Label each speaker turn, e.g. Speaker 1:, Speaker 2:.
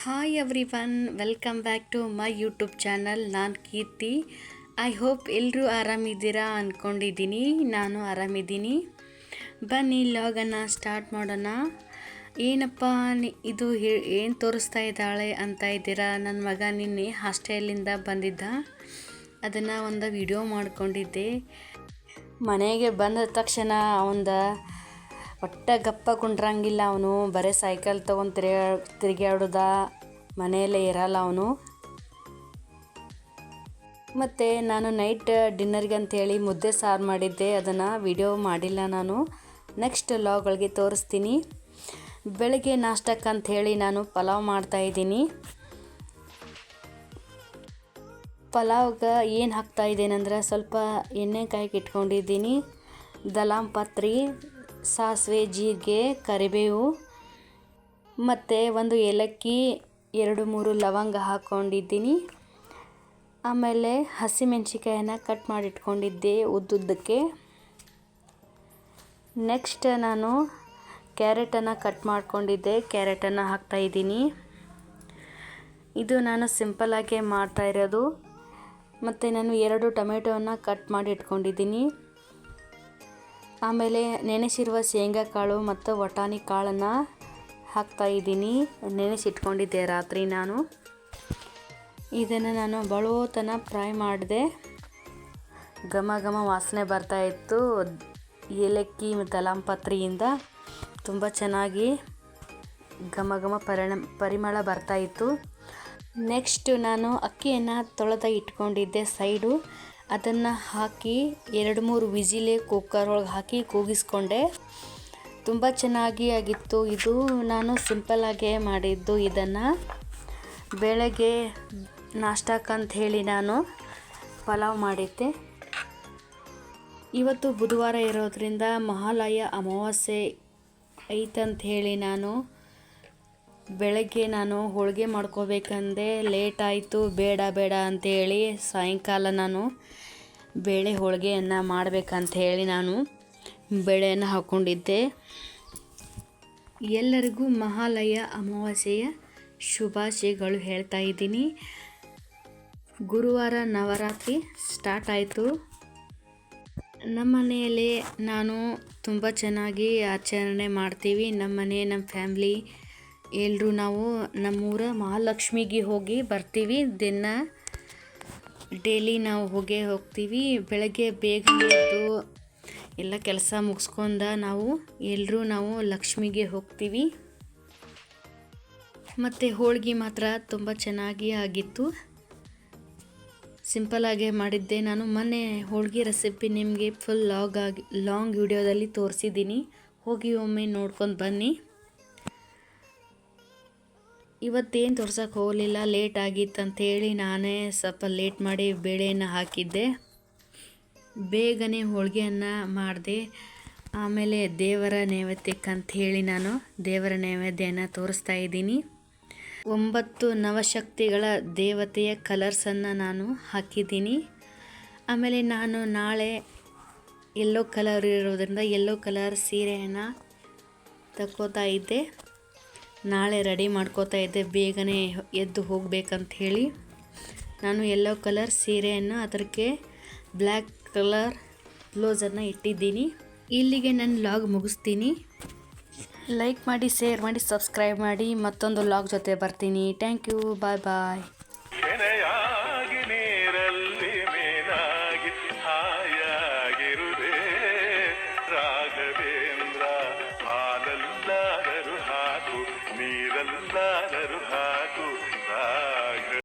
Speaker 1: Hi everyone welcome back to my YouTube channel ನಾನು Keerthi I hope ಎಲ್ಲರೂ ಆರಾಮಿದ್ದೀರಾ ಅಂದ್ಕೊಂಡಿದ್ದೀನಿ ನಾನು ಆರಾಮಿದ್ದೀನಿ ಬನ್ನಿ ಲಾಗನ್ನು ಸ್ಟಾರ್ಟ್ ಮಾಡೋಣ ಏನಪ್ಪ ಇದು ಏನು ತೋರಿಸ್ತಾ ಇದ್ದಾಳೆ ಅಂತ ಇದ್ದೀರಾ ನನ್ನ ಮಗ ನಿನ್ನೆ ಹಾಸ್ಟೆಲಿಂದ ಬಂದಿದ್ದ ಅದನ್ನು ಒಂದು ವಿಡಿಯೋ ಮಾಡಿಕೊಂಡಿದ್ದೆ ಮನೆಗೆ ಬಂದ ತಕ್ಷಣ ಅವಂದ ಒಟ್ಟ ಗಪ್ಪ ಕುಂಡ್ರಂಗಿಲ್ಲ ಅವನು. ಬರೀ ಸೈಕಲ್ ತೊಗೊಂಡು ತಿರ್ಗಾ ತಿರುಗಾಡುದ ಮನೆಯಲ್ಲೇ ಇರಲ್ಲ ಅವನು. ಮತ್ತು ನಾನು ನೈಟ್ ಡಿನ್ನರ್ಗೆ ಅಂತೇಳಿ ಮುದ್ದೆ ಸಾರು ಮಾಡಿದ್ದೆ. ಅದನ್ನು ವಿಡಿಯೋ ಮಾಡಿಲ್ಲ ನಾನು. ನೆಕ್ಸ್ಟ್ ಲಾಗಳಿಗೆ ತೋರಿಸ್ತೀನಿ. ಬೆಳಗ್ಗೆ ನಾಷ್ಟಕ್ಕೆ ಅಂತ ಹೇಳಿ ನಾನು ಪಲಾವ್ ಮಾಡ್ತಾಯಿದ್ದೀನಿ. ಪಲಾವ್ಗೆ ಏನು ಹಾಕ್ತಾ ಇದ್ದೇನೆಂದ್ರೆ ಸ್ವಲ್ಪ ಎಣ್ಣೆ ಕಾಯ್ಗೆ ಇಟ್ಕೊಂಡಿದ್ದೀನಿ. ದಲಾಂ, ಪತ್ರಿ ಸಾಸಿವೆ, ಜೀರಿಗೆ, ಕರಿಬೇವು ಮತ್ತು ಒಂದು ಏಲಕ್ಕಿ, ಎರಡು, ಮೂರು ಲವಂಗ ಹಾಕ್ಕೊಂಡಿದ್ದೀನಿ ಆಮೇಲೆ ಹಸಿಮೆಣ್ಸಿಕಾಯನ್ನ ಕಟ್ ಮಾಡಿ ಇಟ್ಕೊಂಡಿದ್ದೆ ಉದ್ದುದ್ದಕ್ಕೆ. ನೆಕ್ಸ್ಟ್ ನಾನು ಕ್ಯಾರೆಟನ್ನು ಕಟ್ ಮಾಡ್ಕೊಂಡಿದ್ದೆ, ಕ್ಯಾರೆಟನ್ನು ಹಾಕ್ತಾಯಿದ್ದೀನಿ ಇದು ನಾನು ಸಿಂಪಲ್ಲಾಗೆ ಮಾಡ್ತಾ ಇರೋದು. ಮತ್ತು ನಾನು ಎರಡು ಟೊಮೆಟೊವನ್ನು ಕಟ್ ಮಾಡಿ ಇಟ್ಕೊಂಡಿದ್ದೀನಿ ಆಮೇಲೆ ನೆನೆಸಿರುವ ಶೇಂಗಾ ಕಾಳು ಮತ್ತು ವಟಾಣಿ ಕಾಳನ್ನು ಹಾಕ್ತಾಯಿದ್ದೀನಿ ನೆನೆಸಿಟ್ಕೊಂಡಿದ್ದೆ ರಾತ್ರಿ ನಾನು. ಇದನ್ನು ನಾನು ಬಳೋತನ ಫ್ರೈ ಮಾಡಿದೆ. ಘಮ ಘಮ ವಾಸನೆ ಬರ್ತಾಯಿತ್ತು ಏಲಕ್ಕಿ ಮತ್ತು ಅಲಂಪತ್ರಿಯಿಂದ ತುಂಬ ಚೆನ್ನಾಗಿ ಘಮ ಘಮ ಪರಿಣ, ಪರಿಮಳ ಬರ್ತಾಯಿತ್ತು ನೆಕ್ಸ್ಟ್ ನಾನು ಅಕ್ಕಿಯನ್ನು ತೊಳೆದ ಇಟ್ಕೊಂಡಿದ್ದೆ ಸೈಡು. ಅದನ್ನು ಹಾಕಿ ಎರಡು ಮೂರು ವಿಜಿಲೆ ಕುಕ್ಕರ್ ಒಳಗೆ ಹಾಕಿ ಕೂಗಿಸ್ಕೊಂಡೆ. ತುಂಬ ಚೆನ್ನಾಗಿ ಆಗಿತ್ತು. ಇದು ನಾನು ಸಿಂಪಲ್ಲಾಗೆ ಮಾಡಿದ್ದು ಇದನ್ನು. ಬೆಳಗ್ಗೆ ನಾಷ್ಟಕ್ಕಂತ ಹೇಳಿ ನಾನು ಪಲಾವ್ ಮಾಡಿದ್ದೆ. ಇವತ್ತು ಬುಧವಾರ ಇರೋದ್ರಿಂದ ಮಹಾಲಯ ಅಮಾವಾಸ್ಯೆ ಐತಂತ ಹೇಳಿ ನಾನು ಬೆಳಗ್ಗೆ ನಾನು ಹೋಳಿಗೆ ಮಾಡ್ಕೋಬೇಕಂದೆ ಲೇಟ್ ಆಯಿತು, ಬೇಡ ಬೇಡ ಅಂಥೇಳಿ ಸಾಯಂಕಾಲ ನಾನು ಬೇಳೆ ಹೋಳಿಗೆಯನ್ನು ಮಾಡಬೇಕಂತ ಹೇಳಿ ನಾನು ಬೇಳೆಯನ್ನು ಹಾಕ್ಕೊಂಡಿದ್ದೆ ಎಲ್ಲರಿಗೂ ಮಹಾಲಯ ಅಮಾವಾಸ್ಯೆಯ ಶುಭಾಶಯಗಳು ಹೇಳ್ತಾ ಇದ್ದೀನಿ. ಗುರುವಾರ ನವರಾತ್ರಿ ಸ್ಟಾರ್ಟ್ ಆಯಿತು. ನಮ್ಮ ಮನೆಯಲ್ಲಿ ನಾನು ತುಂಬ ಚೆನ್ನಾಗಿ ಆಚರಣೆ ಮಾಡ್ತೀವಿ. ನಮ್ಮ ಮನೆ, ನಮ್ಮ ಫ್ಯಾಮ್ಲಿ ಎಲ್ಲರೂ ನಾವು ನಮ್ಮೂರ ಮಹಾಲಕ್ಷ್ಮಿಗೆ ಹೋಗಿ ಬರ್ತೀವಿ. ದಿನ ಡೈಲಿ ನಾವು ಹೋಗೇ ಹೋಗ್ತೀವಿ. ಬೆಳಗ್ಗೆ ಬೇಗ ಎದ್ದು ಎಲ್ಲ ಕೆಲಸ ಮುಗಿಸ್ಕೊಂಡ ನಾವು ಎಲ್ಲರೂ ನಾವು ಲಕ್ಷ್ಮಿಗೆ ಹೋಗ್ತೀವಿ. ಮತ್ತು ಹೋಳಿಗೆ ಮಾತ್ರ ತುಂಬ ಚೆನ್ನಾಗಿ ಆಗಿತ್ತು. ಸಿಂಪಲಾಗೆ ಮಾಡಿದ್ದೆ. ನಾನು ಮೊನ್ನೆ ಹೋಳಿಗೆ ರೆಸಿಪಿ ನಿಮಗೆ ಫುಲ್ ಲಾಗ್ ಆಗಿ ಲಾಂಗ್ ವಿಡಿಯೋದಲ್ಲಿ ತೋರಿಸಿದ್ದೀನಿ. ಹೋಗಿ ಒಮ್ಮೆ ನೋಡ್ಕೊಂಡು ಬನ್ನಿ. ಇವತ್ತೇನು ತೋರ್ಸೋಕೆ ಹೋಗಲಿಲ್ಲ ಲೇಟ್ ಆಗಿತ್ತು ಅಂತೇಳಿ ನಾನೇ ಸ್ವಲ್ಪ ಲೇಟ್ ಮಾಡಿ ಬೇಳೆಯನ್ನು ಹಾಕಿದ್ದೆ. ಬೇಗನೆ ಹೋಳಿಗೆಯನ್ನು ಮಾಡಿದೆ. ಆಮೇಲೆ ದೇವರ ನೈವೇದ್ಯಕ್ಕಂಥೇಳಿ ನಾನು ದೇವರ ನೈವೇದ್ಯನ ತೋರಿಸ್ತಾ ಇದ್ದೀನಿ. ಒಂಬತ್ತು ನವಶಕ್ತಿಗಳ ದೇವತೆಯ ಕಲರ್ಸನ್ನು ನಾನು ಹಾಕಿದ್ದೀನಿ. ಆಮೇಲೆ ನಾನು ನಾಳೆ ಎಲ್ಲೋ ಕಲರ್ ಇರೋದ್ರಿಂದ ಎಲ್ಲೋ ಕಲರ್ ಸೀರೆಯನ್ನು ತಗೋತಾ ಇದ್ದೆ. ನಾಳೆ ರೆಡಿ ಮಾಡ್ಕೋತಾ ಇದ್ದೆ, ಬೇಗನೆ ಎದ್ದು ಹೋಗ್ಬೇಕಂತ ಹೇಳಿ. ನಾನು ಎಲ್ಲೋ ಕಲರ್ ಸೀರೆಯನ್ನು ಅದಕ್ಕೆ ಬ್ಲ್ಯಾಕ್ ಕಲರ್ ಬ್ಲೌಸನ್ನು ಇಟ್ಟಿದ್ದೀನಿ. ಇಲ್ಲಿಗೆ ನಾನು ಲಾಗ್ ಮುಗಿಸ್ತೀನಿ. ಲೈಕ್ ಮಾಡಿ ಶೇರ್ ಮಾಡಿ ಸಬ್ಸ್ಕ್ರೈಬ್ ಮಾಡಿ. ಮತ್ತೊಂದು ಲಾಗ್ ಜೊತೆ ಬರ್ತೀನಿ. Thank you bye bye